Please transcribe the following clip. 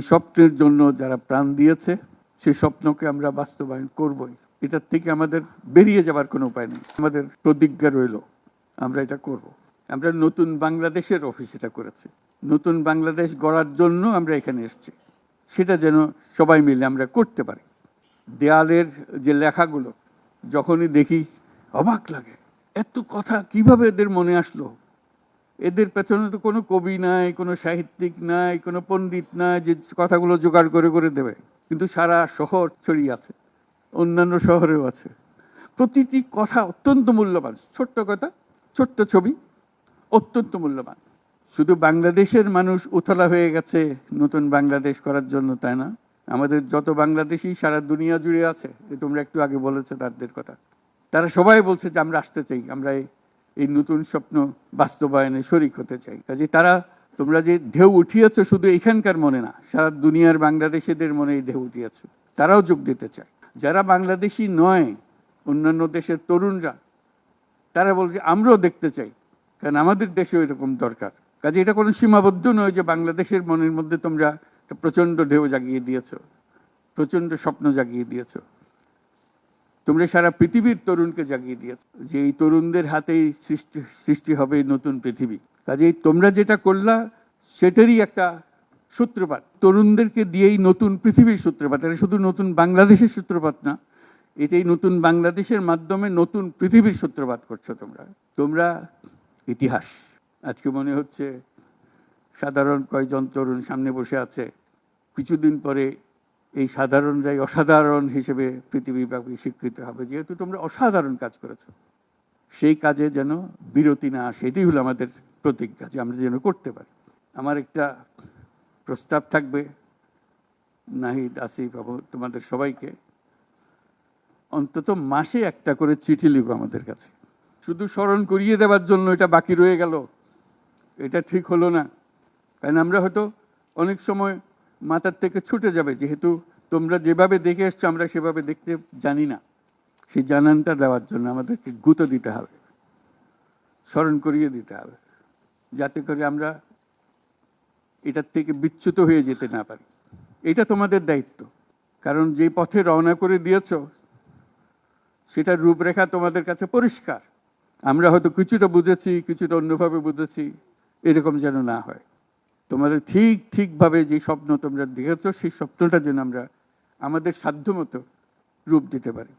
এই স্বপ্নের জন্য যারা প্রাণ দিয়েছে, সেই স্বপ্নকে আমরা বাস্তবায়ন করবই। এটার থেকে আমাদের বেরিয়ে যাবার কোনো উপায় নেই। আমাদের প্রতিজ্ঞা রইল, আমরা এটা করব। আমরা নতুন বাংলাদেশের অফিস এটা করেছি। নতুন বাংলাদেশ গড়ার জন্য আমরা এখানে এসেছি। সেটা যেন সবাই মিলে আমরা করতে পারি। দেয়ালের যে লেখাগুলো, যখনই দেখি, অবাক লাগে। এত কথা কীভাবে এদের মনে আসলো? এদের পেছনে তো কোনো কবি নাই, কোনো সাহিত্যিক নাই, কোনো পণ্ডিত নাই যে কথাগুলো জোগাড় করে করে দেবে। কিন্তু সারা শহর ছড়িয়ে আছে, অন্যান্য শহরেও আছে। প্রতিটি কথা অত্যন্ত মূল্যবান, ছোট্ট কথা, ছোট্ট ছবি, অত্যন্ত মূল্যবান। শুধু বাংলাদেশের মানুষ উথলা হয়ে গেছে নতুন বাংলাদেশ করার জন্য, তাই না? আমাদের যত বাংলাদেশি সারা দুনিয়া জুড়ে আছে তোমরা একটু আগে বলেছ তাদের কথা। তারা সবাই বলছে যে আমরা আসতে চাই, আমরা এই- নতুন স্বপ্ন বাস্তবায়নে শরিক হতে চাই। কাজে তারা, তোমরা যে ঢেউ উঠিয়েছো শুধু এখানকার মনে না, সারা দুনিয়ার বাংলাদেশিদের মনে এই ঢেউ উঠিয়েছো। তারাও যোগ দিতে চায়। যারা বাংলাদেশি নয়, অন্যান্য দেশের তরুণরা, তারা বলছে, আমরাও দেখতে চাই, কারণ আমাদের দেশেও এরকম দরকার। কাজে এটা কোনো সীমাবদ্ধ নয় যে বাংলাদেশের মনের মধ্যে তোমরা একটা প্রচণ্ড ঢেউ জাগিয়ে দিয়েছ প্রচণ্ড স্বপ্ন জাগিয়ে দিয়েছ। তোমরা সারা পৃথিবীর তরুণকে জাগিয়ে দিয়েছ, যে এই তরুণদের হাতেই সৃষ্টি সৃষ্টি হবে নতুন পৃথিবী। কাজেই তোমরা যেটা করলা, সেটারই একটা সূত্রপাত। তরুণদেরকে দিয়েই নতুন পৃথিবীর সূত্রপাত। এটা শুধু নতুন বাংলাদেশের সূত্রপাত না, এটাই নতুন বাংলাদেশের মাধ্যমে নতুন পৃথিবীর সূত্রপাত করছ তোমরা। তোমরা ইতিহাস। আজকে মনে হচ্ছে সাধারণ কয়জন তরুণ সামনে বসে আছে, কিছুদিন পরে এই সাধারণরাই অসাধারণ হিসেবে পৃথিবীব্যাপী স্বীকৃত হবে। যেহেতু তোমরা অসাধারণ কাজ করেছ, সেই কাজে যেন বিরতি না আসে, এটাই হলো আমাদের প্রতিজ্ঞা যে আমরা যেন করতে পারি। আমার একটা প্রস্তাব থাকবে, নাহিদ, আসিফ তোমাদের সবাইকে। অন্তত মাসে একটা করে চিঠি লিখো আমাদের কাছে। শুধু স্মরণ করিয়ে দেওয়ার জন্য এটা বাকি রয়ে গেল, এটা ঠিক হলো না। কারণ আমরা হয়তো অনেক সময় মাথার থেকে ছুটে যাবে, যেহেতু তোমরা যেভাবে দেখে এসছো, আমরা সেভাবে দেখতে জানি না। সেই জানানটা দেওয়ার জন্য আমাদেরকে গুঁতো দিতে হবে, স্মরণ করিয়ে দিতে হবে, যাতে করে আমরা এটার থেকে বিচ্যুত হয়ে যেতে না পারি। এটা তোমাদের দায়িত্ব, কারণ যে পথে রওনা করে দিয়েছ, সেটার রূপরেখা তোমাদের কাছে পরিষ্কার। আমরা হয়তো কিছুটা বুঝেছি, কিছুটা অন্যভাবে বুঝেছি, এরকম যেন না হয়। তোমাদের ঠিক, ঠিকভাবে যে স্বপ্ন তোমরা দেখেছ, সেই স্বপ্নটা যেন আমরা আমাদের সাধ্যমতো রূপ দিতে পারি।